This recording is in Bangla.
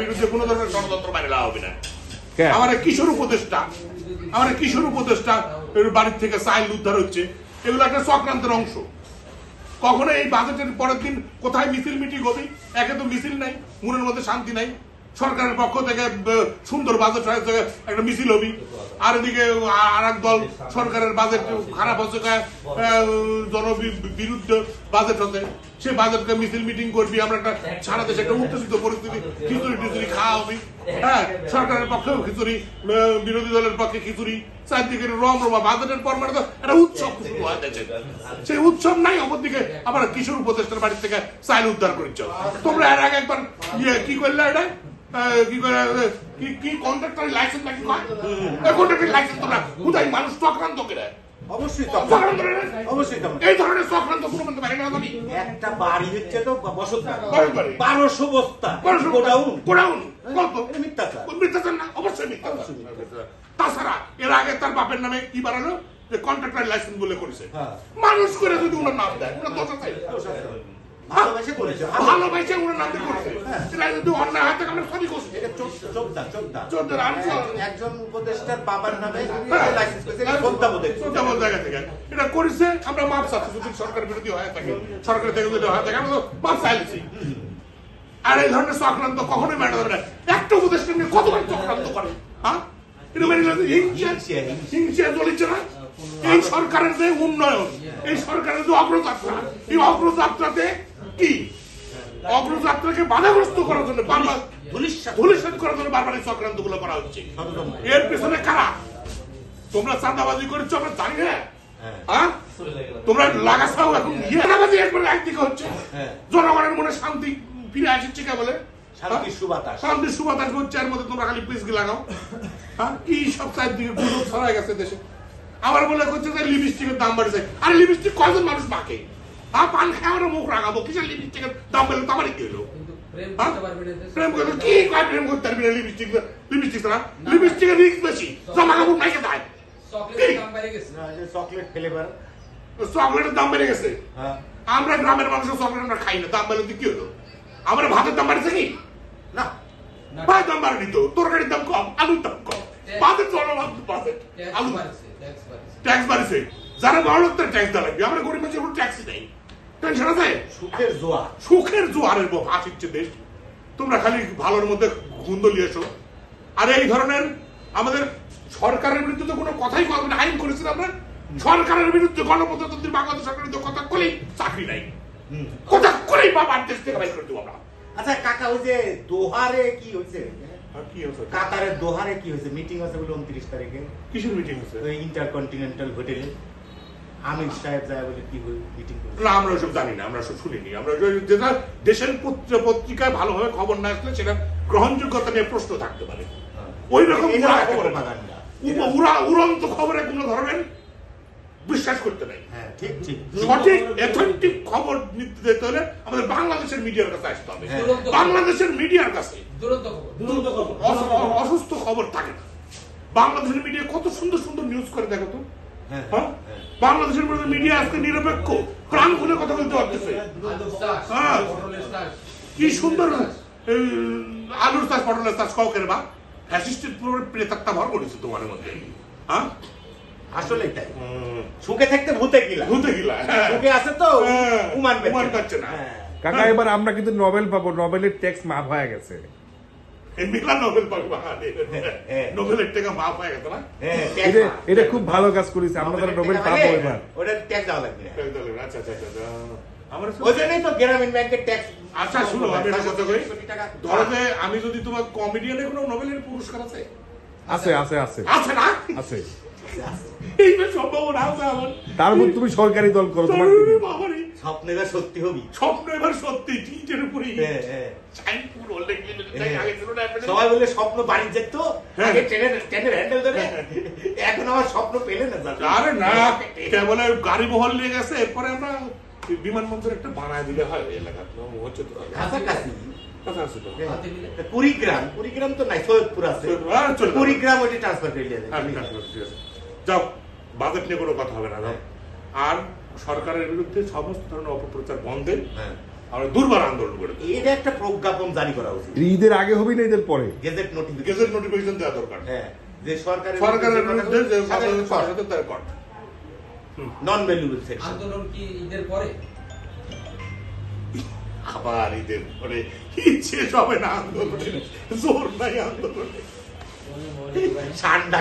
বিরুদ্ধে কোনো ধরনের লাভ হবে না। আমার কিশোর উপদেষ্টা আমার কিশোর উপদেষ্টা বাড়ির থেকে সাইল উদ্ধার হচ্ছে। এগুলো একটা চক্রান্তের অংশ। কখনো এই বাজেটের পরের দিন কোথায় মিছিল মিটিং হবে? একে তো মিছিল নাই মনের মধ্যে শান্তি নাই। সরকারের পক্ষ থেকে সুন্দর বাজেট হয়েছে, একটা মিছিল হবি। আর এদিকে আর এক দল সরকারের বাজেট খারাপ হচ্ছে জনবিরুদ্ধে বাজেট হচ্ছে। সে বাজেটকে মিছিল মিটিং করবি, আমরা একটা সারা দেশে একটা উত্তেজিত পরিস্থিতি, খিচুড়ি টিচুড়ি খাওয়া হবি। হ্যাঁ সরকারের পক্ষেও খিচুড়ি বিরোধী দলের পক্ষে খিচুড়ি চারদিকে রম রমা বাজেটের পর মানে তো একটা উৎসব দেশে সেই উৎসব নাই অপরদিকে আবার কিশোর উপদেষ্টার বাড়ি থেকে চাইল উদ্ধার করেছ। তোমরা এর আগে একবার ইয়ে কি করলে এটা? কি করে কি কি কন্ট্রাক্টর লাইসেন্স নাকি কয় কন্ট্রাক্টর লাইসেন্স তোমরা কোথায়? মানুষ চক্রান্ত করে। অবশ্যই চক্রান্ত করে? না? অবশ্যই এই ধরনের চক্রান্ত কোনো বলতে পারি না আমি। একটা বাড়ি হচ্ছে তো বসত বাড়ি। বাড়ি। বারোশো বস্তা। গোডাউন। গোডাউন। মিথ্যাচার। মিথ্যাচার না অবশ্যই মিথ্যাচার। তাছাড়া এর আগে তার বাপের নামে কি বাড়ালো যে কন্ট্রাক্টর লাইসেন্স বলে করেছে। হ্যাঁ। মানুষ করে যদি ওনার নাম দেয় ওনার দোষ আছে। ভালোবাসে করেছে। ভালোবাসে ওনার নাম করেছে। এটা যদি অন্যায় হাতে আমরা সবই করছি। এটা চোদ্দা চোদ্দা চোদ্দের আনছো একজন উপদেষ্টার বাবার নামে হ্যাঁ। লাইসেন্স করেছে চোদ্দা বোধ চোদ্দা বল জায়গা থেকে। এটা করেছে আমরা মাপ চাচ্ছি যদি সরকার বিরোধী হয়ে থাকে সরকার থেকে যদি হয়ে থাকে আমরা তো মাপ চাইছি। আর এই ধরনের চক্রান্ত কখনোই মেনে একটা উপদেশকে নিয়ে কতবার চক্রান্ত করে? হ্যাঁ? এটা মেনে হিংসা হিংসা, হিংসা। হিংসা। চলেছে না? এই সরকারের যে উন্নয়ন এই সরকারের যে অগ্রযাত্রা এই অগ্রযাত্রাতে কি? অগ্রযাত্রাকে বাধাগ্রস্ত করার জন্য বারবার। ধূলিসাৎ করার জন্য বারবার এই চক্রান্তগুলো করা হচ্ছে। এর পেছনে কারা? তোমরা চাঁদাবাজি করেছ আমরা জানি না হ্যাঁ। হ্যাঁ? তোমরা লাগাছাও এখন। চাঁদাবাজি একবার একদিকে হচ্ছে। হ্যাঁ। জনগণের মনে শান্তি ফিরে আসছে কে বলে? শান্তির হ্যাঁ? সুবাতাস। শান্তির সুবাতাস হচ্ছে এর মধ্যে তোমরা খালি পিসকি লাগাও। হ্যাঁ? কি সব চারদিকে গুলো ছড়াই গেছে দেশে। আবার বলে করছে যে লিপস্টিকের দাম বাড়ছে। আর লিপস্টিক কয়জন মানুষ মাখে হ্যাঁ পান খায় আমরা মুখ রাখাবো কিসের লিপস্টিকের দাম বাড়লে তো আমারই কি হলো প্রেম? করতে পারবে না প্রেম করতে কি কয় প্রেম করতে পারবি না লিপস্টিক লিপস্টিক না। লিপস্টিকের রিস্ক বেশি। জামা কাপড় নাইকে দেয়। চকলেট ফ্লেভার চকলেটের দাম বেড়ে গেছে। হ্যাঁ। আমরা গ্রামের মানুষের চকলেট আমরা খাই না। দাম বেড়ে কি হলো? আমরা ভাতের দাম বাড়ছে কি? না। না, ভাত দাম বাড়েনি তো। তরকারির দাম কম আলুর দাম কম। ভাতের চলো বাজেট ট্যাক্স আলু বাড়ছে, ট্যাক্স বাড়ছে। ট্যাক্স বাড়ছে। যারা বড় লোক তার ট্যাক্স দেওয়া লাগবে। আমরা গরিব মানুষের কোনো ট্যাক্সই নেই। টেনশন আছে সুখের জোয়া সুখের জোয়ারের আসিচ্ছে দেশ তোমরা খালি ভালোর মধ্যে গুন্দলি এসো আর এই ধরনের আমাদের সরকারের বিরুদ্ধে তো কোনো কথাই কথা আইন করেছিল আমরা সরকারের বিরুদ্ধে গণপ্রজাতন্ত্রী বাংলাদেশ সরকারের বিরুদ্ধে কথা করেই চাকরি নাই। কথা করেই বাবার দেশ থেকে বাইর করে দেবো আমরা। আচ্ছা কাকা ওই যে দোহারে কি হয়েছে? কাতারের দোহারে কি হয়েছে? মিটিং আছে বলে উনত্রিশ তারিখে। কিসের মিটিং ওই ইন্টারকন্টিনেন্টাল হোটেলে আমির সাহেব যায় বলে কি মিটিং না আমরা ওসব জানি না আমরা সব শুনিনি। আমরা যেটা দেশের পত্র- পত্রিকায় ভালোভাবে খবর না আসলে সেটা গ্রহণযোগ্যতা নিয়ে প্রশ্ন থাকতে পারে। ওই রকম উড়া উড়ন্ত খবরে কোনো ধরনের বিশ্বাস করতে নাই। হ্যাঁ ঠিক ঠিক। সঠিক অথেন্টিক খবর নিতে যেতে হলে আমাদের বাংলাদেশের মিডিয়ার কাছে আসতে হবে। হ্যাঁ। বাংলাদেশের মিডিয়ার কাছে। অসুস্থ খবর থাকে না। বাংলাদেশের মিডিয়া কত সুন্দর সুন্দর নিউজ করে দেখো তো। হ্যাঁ, হ্যাঁ? হ্যাঁ। বাংলাদেশের মধ্যে মিডিয়া আজকে নিরপেক্ষ প্রাণ খুলে কথা বলতে পারতেছে। হ্যাঁ। কি সুন্দর আলুর চাষ পটলের চাষ কাউকে বা। ফ্যাসিস্টের পুরো প্রেতাত্মা ভর করেছে তোমার মধ্যে। হ্যাঁ? আসলেই তাই সুখে থাকতে ভূতে গিলা। ভূতে গিলা সুখে আছে তো হ্যাঁ, উমান উমান পাচ্ছে না। হ্যাঁ। কাকা এবার আমরা কিন্তু নোবেল পাবো। নোবেলের ট্যাক্স মাফ হয়ে গেছে। এই নোবেল পাবে বাহানে হ্যাঁ। নোবেলের টাকা মাফ হয়ে গেছে না? হ্যাঁ, এটা খুব ভালো কাজ করেছে আমরা তারা নোবেল পাবো এবার। ওটা ট্যাক্স দেওয়া লাগবে না। আচ্ছা আচ্ছা আচ্ছা ওই জন্যই তো গ্রামীণ ব্যাংকের ট্যাক্স আচ্ছা শুনো আমি একটা কথা কই? ধরো যে আমি যদি তোমার কমেডিয়ানে কোনো নোবেলের পুরস্কার আছে? আছে আছে আছে। আছে না? আছে। এই যে সম্ভাবনা আছে আমার। তার মধ্যে তুমি সরকারি দল করো তোমার? স্বপ্ন এবার সত্যি হবি। স্বপ্ন এবার সত্যি টিটের উপরই। হ্যাঁ, হ্যাঁ। হ্যাঁ। সবাই বলে স্বপ্ন বাড়ি যেত। আগে ট্রেনের ট্রেনের হ্যান্ডেল ধরে। এখন আমার স্বপ্ন পেলে না আরে না এটা বলে গাড়ি বহল নিয়ে গেছে এরপরে আমরা বিমানবন্দর একটা বানায় দিলে হয় এলাকা হচ্ছে তো কাছাকাছি। কুড়িগ্রাম কুড়িগ্রাম তো নাই সৈয়দপুর আছে। কুড়িগ্রাম ওইটা ট্রান্সফার করে দিয়ে। যাও। বাজেট নিয়ে কোনো কথা হবে না আর সরকারের বিরুদ্ধে সমস্ত ধরনের অপপ্রচার বন্ধে হ্যাঁ। আমরা দুর্বার আন্দোলন করে এটা একটা প্রজ্ঞাপন জারি করা উচিত। ঈদের আগে হবে না ঈদের পরে? গেজেট নোটিফিকেশন গেজেট নোটিফিকেশন দেওয়া দরকার। হ্যাঁ যে সরকারের সরকারের বিরুদ্ধে যে তার নন ভ্যালুয়েবল সেকশন আন্দোলন কি ঈদের পরে? আবার ঈদের পরে। শেষ হবে না আন্দোলনের জোর নাই আন্দোলনে। ঠান্ডা